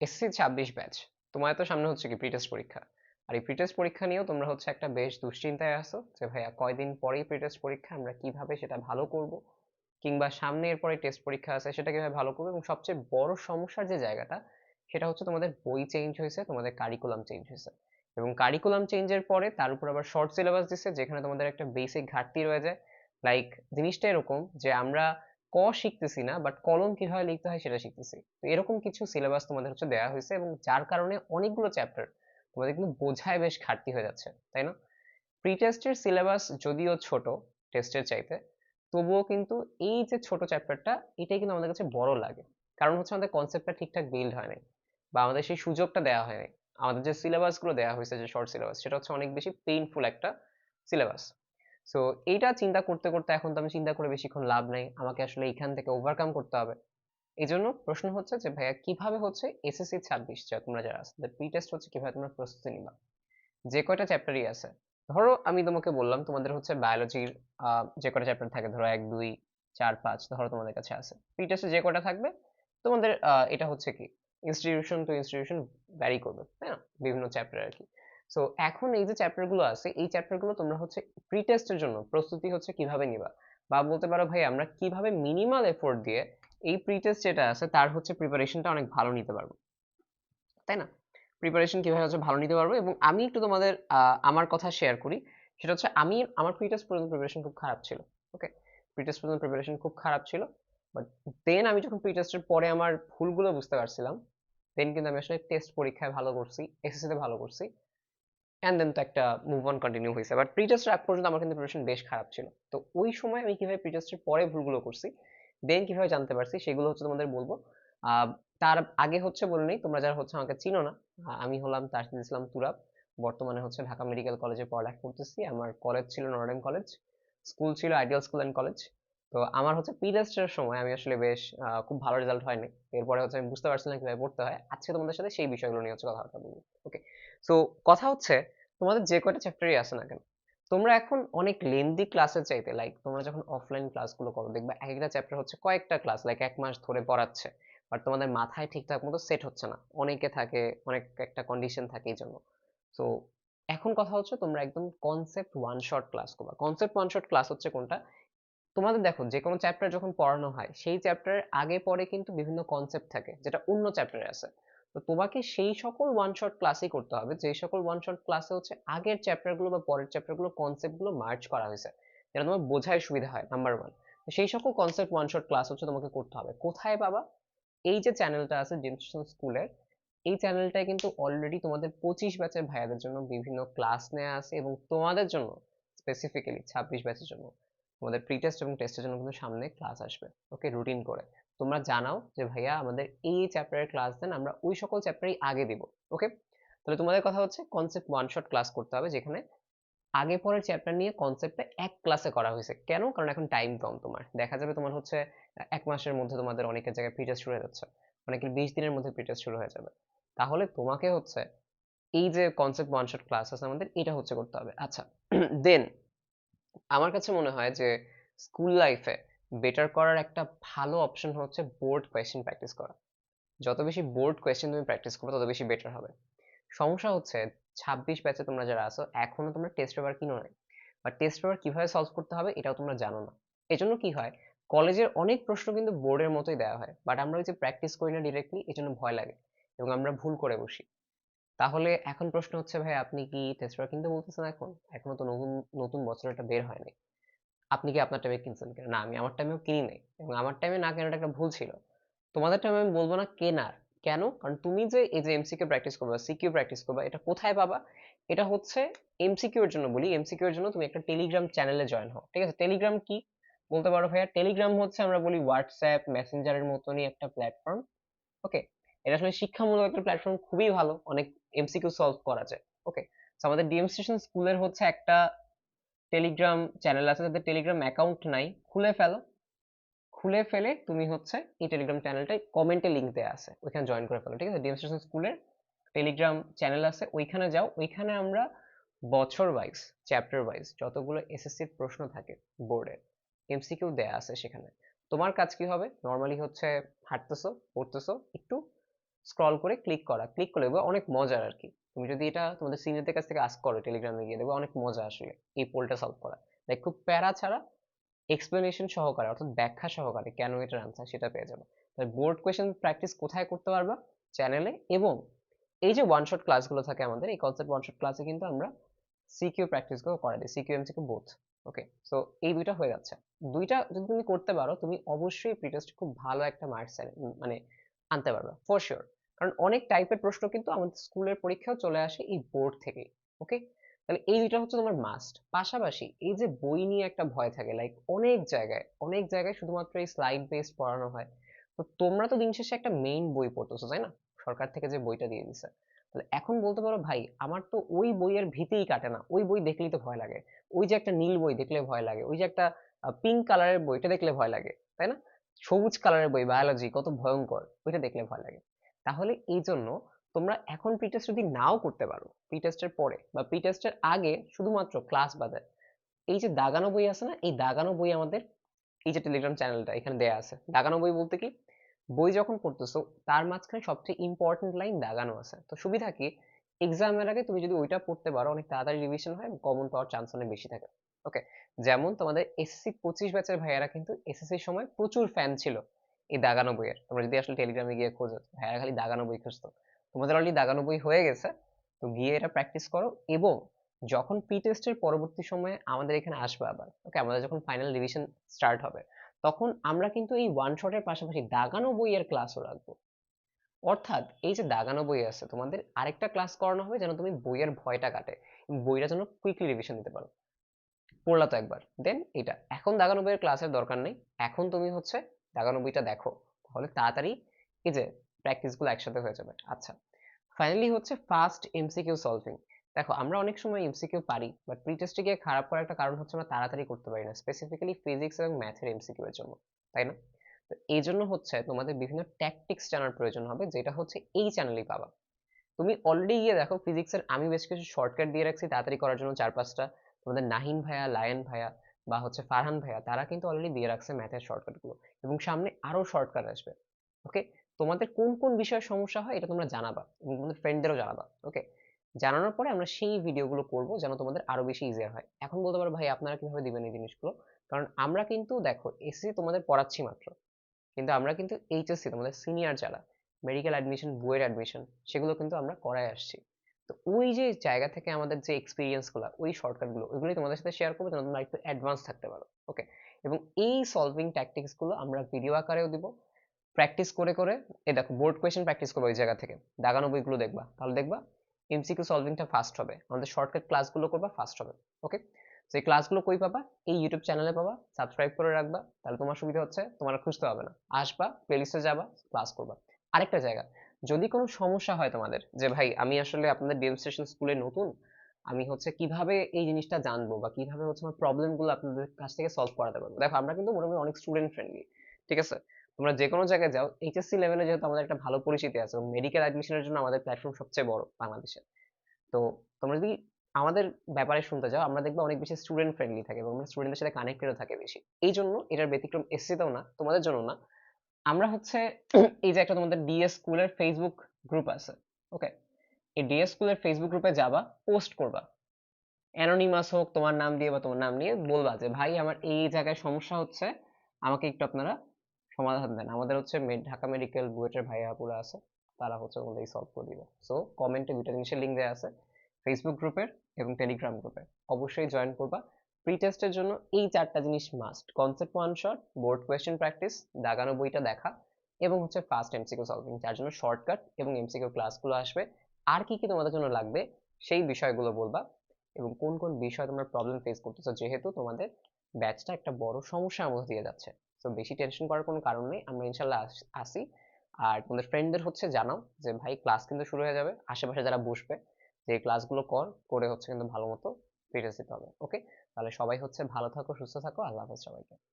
SC ছাব্বিশ batch. তোমার তো সামনে হচ্ছে কি প্রিটেস্ট পরীক্ষা। আর এই প্রিটেস্ট পরীক্ষা নিয়েও তোমরা হচ্ছে একটা বেশ দুশ্চিন্তায় আসো যে ভাইয়া কয়দিন পরেই প্রিটেস্ট পরীক্ষা? আমরা কীভাবে সেটা ভালো করব? কিংবা সামনে এরপরে টেস্ট পরীক্ষা আছে, সেটা কীভাবে ভালো করব? এবং সবচেয়ে বড় সমস্যার যে জায়গাটা, সেটা হচ্ছে তোমাদের বই চেঞ্জ হয়েছে, তোমাদের কারিকুলাম চেঞ্জ হয়েছে। এবং কারিকুলাম চেঞ্জের পরে তার উপর আবার শর্ট সিলেবাস দিচ্ছে যেখানে তোমাদের একটা বেসিক ঘাটতি রয়ে যায়। লাইক জিনিসটা এরকম যে, আমরা ক শিখতেছি না বাট কলম কীভাবে লিখতে হয় সেটা শিখতেছি। তো এরকম কিছু সিলেবাস তোমাদের হচ্ছে দেওয়া হয়েছে এবং যার কারণে অনেকগুলো চ্যাপ্টার তোমাদের কিন্তু বোঝায় বেশ ঘাটতি হয়ে যাচ্ছে, তাই না? প্রি টেস্টের সিলেবাস যদিও ছোট টেস্টের চাইতে, তবুও কিন্তু এই যে ছোট চ্যাপ্টারটা এটাই কিন্তু আমাদের কাছে বড় লাগে। কারণ হচ্ছে আমাদের কনসেপ্টটা ঠিকঠাক বিল্ড হয় নাই বা আমাদের সেই সুযোগটা দেওয়া হয় নাই। আমাদের যে সিলেবাসগুলো দেওয়া হয়েছে, যে শর্ট সিলেবাস সেটা হচ্ছে অনেক বেশি পেইনফুল একটা সিলেবাস সো এইটা চিন্তা করতে করতে এখন তো আমি চিন্তা করে বেশিক্ষণ লাভ নাই। আমাকে আসলে এইখান থেকে ওভারকাম করতে হবে। এই জন্য প্রশ্ন হচ্ছে যে, ভাইয়া, কীভাবে হচ্ছে এসএসসি ছাব্বিশ যা তোমরা যারা আছে প্রি টেস্ট হচ্ছে কীভাবে তোমরা প্রস্তুতি নিবা? যে কয়টা চ্যাপ্টারই আছে? ধরো, আমি তোমাকে বললাম তোমাদের হচ্ছে বায়োলজির যে কয়টা চ্যাপ্টার থাকে, ধরো এক, দুই, চার, পাঁচ, ধরো তোমাদের কাছে আছে। প্রি টেস্টে যে কয়টা থাকবে, তোমাদের এটা হচ্ছে কি ইনস্টিটিউশন টু ইনস্টিটিউশন ভ্যারি করবে, তাই না? বিভিন্ন চ্যাপ্টার আর কি। সো এখন এই যে চ্যাপ্টারগুলো আছে, এই চ্যাপ্টারগুলো তোমরা হচ্ছে প্রি টেস্টের জন্য প্রস্তুতি হচ্ছে কীভাবে নিবা। বা বলতে পারো ভাই, আমরা কীভাবে মিনিমাল এফোর্ট দিয়ে এই প্রি টেস্ট যেটা আছে, তার হচ্ছে প্রিপারেশনটা অনেক ভালো নিতে পারব। তাই না? প্রিপারেশন কীভাবে হচ্ছে ভালো নিতে পারব এবং আমি একটু তোমাদের আমার কথা শেয়ার করি। সেটা হচ্ছে আমি, আমার প্রি টেস্ট পর্যন্ত প্রিপারেশন খুব খারাপ ছিল ওকে প্রি টেস্ট পর্যন্ত প্রিপারেশন খুব খারাপ ছিল বাট দেন আমি যখন প্রি টেস্টের পরে আমার ভুলগুলো বুঝতে পারছিলাম দেন কিন্তু আমি আসলে টেস্ট পরীক্ষায় ভালো করছি এসএসসিতে ভালো করছি। অ্যান্ড দেন তো একটা মুভ অন কন্টিনিউ হয়েছে। বাট প্রি টেস্টের আগ পর্যন্ত আমার কিন্তু প্রিপারেশন বেশ খারাপ ছিল। তো ওই সময় আমি কীভাবে প্রি টেস্টের পরে ভুলগুলো করছি দেন কীভাবে জানতে পারছি, সেগুলো হচ্ছে তোমাদের বলব। তার আগে হচ্ছে বলে নেই, তোমরা যারা হচ্ছে আমাকে চিনো না আমি হলাম তারশিদ ইসলাম তুরাব। বর্তমানে হচ্ছে ঢাকা মেডিকেল কলেজে পড়ালেখা করতেছি। আমার কলেজ ছিল নর্ডেন কলেজ স্কুল ছিল আইডিয়াল স্কুল অ্যান্ড কলেজ তো আমার হচ্ছে প্রি টেস্টের সময় আমি আসলে বেশ খুব ভালো রেজাল্ট হয়নি। এরপরে হচ্ছে আমি বুঝতে পারছি না কীভাবে পড়তে হয়। আজকে তোমাদের সাথে সেই বিষয়গুলো নিয়ে হচ্ছে কথাবার্তা বলব। ওকে সো কথা হচ্ছে, তোমাদের যে কয়টা চ্যাপ্টারই আছে না কেন, তোমরা এখন অনেক লেন্দি ক্লাসের চাইতে লাইক তোমরা যখন অফলাইন ক্লাসগুলো করো, দেখবে এক একটা চ্যাপ্টার হচ্ছে কয়েকটা ক্লাস লাইক এক মাস ধরে পড়াচ্ছে বাট তোমাদের মাথায় ঠিকঠাক মতো সেট হচ্ছে না। অনেকে থাকে, অনেক একটা কন্ডিশন থাকে এই জন্য। সো এখন কথা হচ্ছে তোমরা একদম কনসেপ্ট ওয়ান শট ক্লাস করবা। কনসেপ্ট ওয়ান শট ক্লাস হচ্ছে কোনটা? তোমাদের দেখো, যে কোনো চ্যাপ্টার যখন পড়ানো হয়, সেই চ্যাপ্টারের আগে পরে কিন্তু বিভিন্ন কনসেপ্ট থাকে, যেটা অন্য চ্যাপ্টারে আছে। তো তোমাকে সেই সকল ওয়ান শট ক্লাসই করতে হবে। যে সকল ওয়ান শট ক্লাসে হচ্ছে আগের চ্যাপ্টারগুলো বা পরের চ্যাপ্টারগুলো কনসেপ্টগুলো মার্চ করা হয়েছে। যেটা তোমার বোঝায় সুবিধা হয় নাম্বার ওয়ান সেই সকল কনসেপ্ট ওয়ান শট ক্লাস হচ্ছে তোমাকে করতে হবে। কোথায় পাবা এই যে চ্যানেলটা আছে জেমস্টোন স্কুলের এই চ্যানেলটায় কিন্তু অলরেডি তোমাদের পঁচিশ ব্যাচের ভাইয়াদের জন্য বিভিন্ন ক্লাস নেওয়া আছে এবং তোমাদের জন্য স্পেসিফিক্যালি ছাব্বিশ ব্যাচের জন্য। তোমাদের প্রি টেস্ট এবং টেস্টের জন্য কিন্তু সামনে ক্লাস আসবে। ওকে রুটিন করে। তোমরা জানাও যে, ভাইয়া, আমাদের এই চ্যাপ্টারের ক্লাস দেন আমরা ওই সকল চ্যাপ্টারই আগে দিব ওকে তাহলে তোমাদের কথা হচ্ছে কনসেপ্ট ওয়ান শট ক্লাস করতে হবে, যেখানে আগে পরের চ্যাপ্টার নিয়ে কনসেপ্টটা এক ক্লাসে করা হয়েছে। কেন? কারণ এখন টাইম কম তোমার। দেখা যাবে তোমার হচ্ছে এক মাসের মধ্যে তোমাদের অনেকের জায়গায় টেস্ট শুরু হয়ে যাচ্ছে। অনেকের বিশ দিনের মধ্যে টেস্ট শুরু হয়ে যাবে। তাহলে তোমাকে হচ্ছে এই যে কনসেপ্ট ওয়ান শট ক্লাস আছে আমাদের, এটা হচ্ছে করতে হবে। আচ্ছা দেন আমার কাছে মনে হয় যে স্কুল লাইফে বেটার করার একটা ভালো অপশন হচ্ছে বোর্ড কোয়েশ্চেন প্র্যাকটিস করা। যত বেশি বোর্ড কোয়েশ্চেন তুমি প্র্যাকটিস করবে, তত বেশি বেটার হবে। সমস্যা হচ্ছে, ছাব্বিশ ব্যাচে তোমরা যারা আছো, এখনও তোমরা টেস্ট পেপার কিনো নাই। বা টেস্ট পেপার কীভাবে সলভ করতে হবে, এটাও তোমরা জানো না। এজন্য কি হয় কলেজের অনেক প্রশ্ন কিন্তু বোর্ডের মতোই দেওয়া হয়। বাট আমরা ওই যে প্র্যাকটিস করি না ডিরেক্টলি এই জন্য ভয় লাগে এবং আমরা ভুল করে বসি। তাহলে এখন প্রশ্ন হচ্ছে, ভাই, আপনি কি টেস্ট পেপার কিনতে বলতেছেন এখন? এখনও তো নতুন নতুন বছর এটা বের হয়নি আপনি কি আপনার টাইমে কিনছেন কিনা? না, আমি আমার টাইমেও কিনি নাই এবং আমার টাইমে না কেনাটা একটা ভুল ছিল। তোমাদের টাইমে আমি বলব না কেনার। কেন? কারণ তুমি যে, এই যে এমসিকিউ প্র্যাকটিস করবা সিকিউ প্র্যাকটিস করবা, এটা কোথায় পাবা? এটা হচ্ছে এমসিকিউ এর জন্য বলি। এমসিকিউ এর জন্য তুমি একটা টেলিগ্রাম চ্যানেলে জয়েন হও। ঠিক আছে? টেলিগ্রাম কি? বলতে পারো ভাইয়া টেলিগ্রাম হচ্ছে আমরা বলি হোয়াটসঅ্যাপ মেসেঞ্জারের মতনই একটা প্ল্যাটফর্ম ওকে এটা আসলে শিক্ষামূলক একটা প্ল্যাটফর্ম খুবই ভালো। অনেক এমসিকিউ সলভ করা যায়। ওকে আমাদের ডিএম স্টেশন স্কুলের হচ্ছে একটা টেলিগ্রাম চ্যানেল আছে যাদের টেলিগ্রাম অ্যাকাউন্ট নাই। খুলে ফেলো। খুলে ফেলে তুমি হচ্ছে এই টেলিগ্রাম চ্যানেলটায় কমেন্টে লিঙ্ক দেওয়া আছে। ওইখানে জয়েন করে ফেলো, ঠিক আছে? ডেমনস্ট্রেশন স্কুলের টেলিগ্রাম চ্যানেল আছে, ওইখানে যাও। ওইখানে আমরা বছর ওয়াইজ চ্যাপ্টার ওয়াইজ যতগুলো এসএসসির প্রশ্ন থাকে বোর্ডে এমসিকিউ দেয়া আছে সেখানে। তোমার কাজ কি হবে? নর্মালি হচ্ছে হাঁটতেছো, পড়তেছো, একটু স্ক্রল করে ক্লিক করা। ক্লিক করলে অনেক মজার আর কি। তুমি যদি এটা তোমাদের সিনিয়রদের কাছ থেকে আস্ক করো টেলিগ্রামে গিয়ে, দেখবে অনেক মজা আসলে এই পোলটা সলভ করা। লাইক খুব প্যারা ছাড়া এক্সপ্লেনেশন সহকারে, অর্থাৎ ব্যাখ্যা সহকারে কেন এটার আনসার সেটা পেয়ে যাবে। বোর্ড কোয়েশ্চেন প্র্যাকটিস কোথায় করতে পারবা? চ্যানেলে এবং এই যে ওয়ান শট ক্লাসগুলো থাকে আমাদের, এই কনসেপ্ট ওয়ান শট ক্লাসে কিন্তু আমরা সিকিউ প্র্যাকটিসগুলো করা দিই CQ MCQ both okay so এই দুইটা হয়ে যাচ্ছে। দুইটা যদি তুমি করতে পারো, তুমি অবশ্যই প্রিটেস্ট খুব ভালো একটা মার্কস মানে আনতে পারবে ফর শিওর কারণ অনেক টাইপের প্রশ্ন কিন্তু আমাদের স্কুলের পরীক্ষাও চলে আসে এই বোর্ড থেকে ওকে তাহলে এই দুইটা হচ্ছে তোমার মাস্ট পাশাপাশি এই যে বই নিয়ে একটা ভয় থাকে লাইক অনেক জায়গায় অনেক জায়গায় শুধুমাত্র এই স্লাইড বেসড পড়ানো হয়। তো তোমরা তো দিন শেষে একটা মেইন বই পড়তেছো, তাই না? সরকার থেকে যে বইটা দিয়ে দিছে। তাহলে এখন বলতে পারো ভাই, আমার তো ওই বইয়ের ভীতিই কাটে না। ওই বই দেখলেই তো ভয় লাগে। ওই যে একটা নীল বই দেখলে ভয় লাগে। ওই যে একটা পিঙ্ক কালারের বইটা দেখলে ভয় লাগে, তাই না? সবুজ কালারের বই বায়োলজি কত ভয়ঙ্কর, ওইটা দেখলে ভয় লাগে। তাহলে এই জন্য তোমরা এখন প্রিটেস্ট যদি নাও করতে পারো প্রিটেস্টের পরে বা প্রিটেস্টের আগে শুধুমাত্র ক্লাস বাদে, এই যে দাগানো বই আছে না, এই দাগানো বই আমাদের এই যে টেলিগ্রাম চ্যানেলটা এখানে দেয়া আছে। দাগানো বই বলতে কি? বই যখন পড়তেছো, তার মাঝখানে সবচেয়ে ইম্পর্টেন্ট লাইন দাগানো আছে। তো সুবিধা কি? এক্সামের আগে তুমি যদি ওইটা পড়তে পারো, অনেক তাড়াতাড়ি রিভিশন হয় কমন পাওয়ার চান্স অনেক বেশি থাকে। ওকে যেমন তোমাদের এসএসসি পঁচিশ ব্যাচের ভাইয়ারা কিন্তু এসএসসির সময় প্রচুর ফ্যান ছিল। এই দাগানো বইয়ের তোমরা যদি আসলে টেলিগ্রামে গিয়ে খোঁজো ভাইয়ারা খালি দাগানো বই খুঁজতো। তোমাদের অলরেডি দাগানো বই হয়ে গেছে, তো গিয়ে এটা প্র্যাকটিস করো এবং যখন পি টেস্টের পরবর্তী সময়ে আমাদের এখানে আসবে আবার ওকে আমাদের যখন ফাইনাল রিভিশন স্টার্ট হবে, তখন আমরা কিন্তু এই ওয়ান শটের পাশাপাশি দাগানো বইয়ের ক্লাসও রাখব। অর্থাৎ এই যে দাগানো বই আছে, তোমাদের আরেকটা ক্লাস করানো হবে যেন তুমি বইয়ের ভয়টা কাটে বইটা যেন কুইকলি রিভিশন দিতে পারো। পড়লা তো একবার দেন এটা। এখন দাগানো বইয়ের ক্লাসের দরকার নেই। এখন তুমি হচ্ছে দাগানো বইটা দেখো, তাহলে তাড়াতাড়ি এই যে প্র্যাকটিসগুলো একসাথে হয়ে যাবে। আচ্ছা ফাইনালি হচ্ছে ফাস্ট এমসিকিউ সলভিং দেখো, আমরা অনেক সময় এমসিকিউ পারি বাট প্রিটেস্টে গিয়ে খারাপ করার একটা কারণ হচ্ছে আমরা তাড়াতাড়ি করতে পারি না স্পেসিফিক্যালি ফিজিক্স এবং ম্যাথের এমসিকিউ এর জন্য, তাই না? তো এই জন্য হচ্ছে তোমাদের বিভিন্ন ট্যাকটিক্স জানার প্রয়োজন হবে, যেটা হচ্ছে এই চ্যানেলেই পাবা। তুমি অলরেডি গিয়ে দেখো ফিজিক্সের আমি বেশ কিছু শর্টকাট দিয়ে রাখছি, তাড়াতাড়ি করার জন্য চার পাঁচটা। তোমাদের নাহিন ভাইয়া, লায়ন ভাইয়া বা হচ্ছে ফারহান ভাইয়া, তারা কিন্তু অলরেডি দিয়ে রাখছে ম্যাথের শর্টকাটগুলো এবং সামনে আরও শর্টকাট আসবে ওকে তোমাদের কোন কোন বিষয়ে সমস্যা হয় এটা তোমরা জানাবা এবং তোমাদের ফ্রেন্ডদেরও জানাবা ওকে জানানোর পরে আমরা সেই ভিডিওগুলো করব যেন তোমাদের আরও বেশি ইজিয়ার হয়। এখন বলতে পারো ভাই আপনারা কীভাবে দিবেন এই জিনিসগুলো? কারণ আমরা কিন্তু, দেখো এসএসসি তোমাদের পড়াচ্ছি মাত্র, কিন্তু আমরা কিন্তু এইচএসসি তোমাদের সিনিয়র যারা মেডিকেল অ্যাডমিশন বইয়ের অ্যাডমিশন সেগুলো কিন্তু আমরা করাই আসছি। তো ওই যে জায়গা থেকে আমাদের যে এক্সপিরিয়েন্সগুলো ওই শর্টকাটগুলো ওইগুলোই তোমাদের সাথে শেয়ার করব যেন তোমরা একটু অ্যাডভান্স থাকতে পারো ওকে এবং এই সলভিং ট্যাকটিক্সগুলো আমরা ভিডিও আকারেও দিব প্র্যাকটিস করে করে, এই দেখো বোর্ড কোয়েশ্চেন প্র্যাকটিস করব ওই জায়গা থেকে, দাগানো বইগুলো দেখবা, তাহলে দেখবা এমসিকিউ সলভিংটা ফাস্ট হবে, আমাদের শর্টকাট ক্লাসগুলো করবা ফাস্ট হবে ওকে তো এই ক্লাসগুলো কই পাবা? এই ইউটিউব চ্যানেলে পাবা সাবস্ক্রাইব করে রাখবা, তাহলে তোমার সুবিধা হচ্ছে, তোমার খুঁজতে হবে না, আসবা প্লেলিস্টে যাবা ক্লাস করবা। আরেকটা জায়গা যদি কোনো সমস্যা হয় তোমাদের, যে ভাই আমি আসলে আপনাদের ডেমনস্ট্রেশন স্কুলে নতুন, আমি হচ্ছে কীভাবে এই জিনিসটা জানব বা কীভাবে হচ্ছে আমার প্রবলেমগুলো আপনাদের কাছ থেকে সলভ করাতে পারব? দেখো আমরা কিন্তু মোটামুটি অনেক স্টুডেন্ট ফ্রেন্ডলি ঠিক আছে? তোমরা যে কোনো জায়গায় যাও এইচএসসি লেভেলে যেহেতু আমাদের একটা ভালো পরিচিতি আছে মেডিকেল অ্যাডমিশনের জন্য আমাদের প্ল্যাটফর্ম সবচেয়ে বড় বাংলাদেশে। তো তোমরা যদি আমাদের ব্যাপারে শুনতে যাও, আমরা দেখব অনেক বেশি স্টুডেন্ট ফ্রেন্ডলি থাকে এবং স্টুডেন্টদের সাথে কানেক্টেডও থাকে বেশি। এই জন্য এটার ব্যতিক্রম এসসিতেও না, তোমাদের জন্য না। আমরা হচ্ছে এই যে একটা তোমাদের ডিএস স্কুলের ফেসবুক গ্রুপ আছে ওকে এই ডিএস স্কুলের ফেসবুক গ্রুপে যাবা পোস্ট করবা। অ্যানোনিমাস হোক, তোমার নাম দিয়ে বা তোমার নাম নিয়ে বলবা যে, ভাই, আমার এই জায়গায় সমস্যা হচ্ছে, আমাকে একটু আপনারা সমাধান দেন। আমাদের হচ্ছে ঢাকা মেডিকেল বুয়েটের ভাইয়া আছে, তারা হচ্ছে ওগুলো সলভ করে দিবে। সো কমেন্টে দুটো জিনিসের লিঙ্ক দেওয়া আছে ফেসবুক গ্রুপের এবং টেলিগ্রাম গ্রুপে অবশ্যই জয়েন করবা। প্রি টেস্টের জন্য এই চারটা জিনিস must concept one shot board question practice দাগানো বইটা দেখা এবং হচ্ছে ফাস্ট এমসিকিউ সলভিং যার জন্য শর্টকাট এবং এমসিকিউ ক্লাসগুলো আসবে। আর কি কি তোমাদের জন্য লাগবে সেই বিষয়গুলো বলবা এবং কোন কোন বিষয় তোমরা প্রবলেম ফেস করতেছো যেহেতু তোমাদের ব্যাচটা একটা বড় সমস্যার মধ্যে দিয়ে যাচ্ছে। তো বেশি টেনশন করার কোনো কারণ নেই, আমরা ইনশাল্লাহ আসি আর তোমাদের ফ্রেন্ডদের হচ্ছে জানাও যে, ভাই ক্লাস কিন্তু শুরু হয়ে যাবে, আশেপাশে যারা বসবে, যে ক্লাসগুলো কর, করে হচ্ছে কিন্তু ভালো মতো ফিরে দিতে হবে। ওকে তাহলে সবাই হচ্ছে ভালো থাকো সুস্থ থাকো আল্লাহ হাফেজ সবাইকে।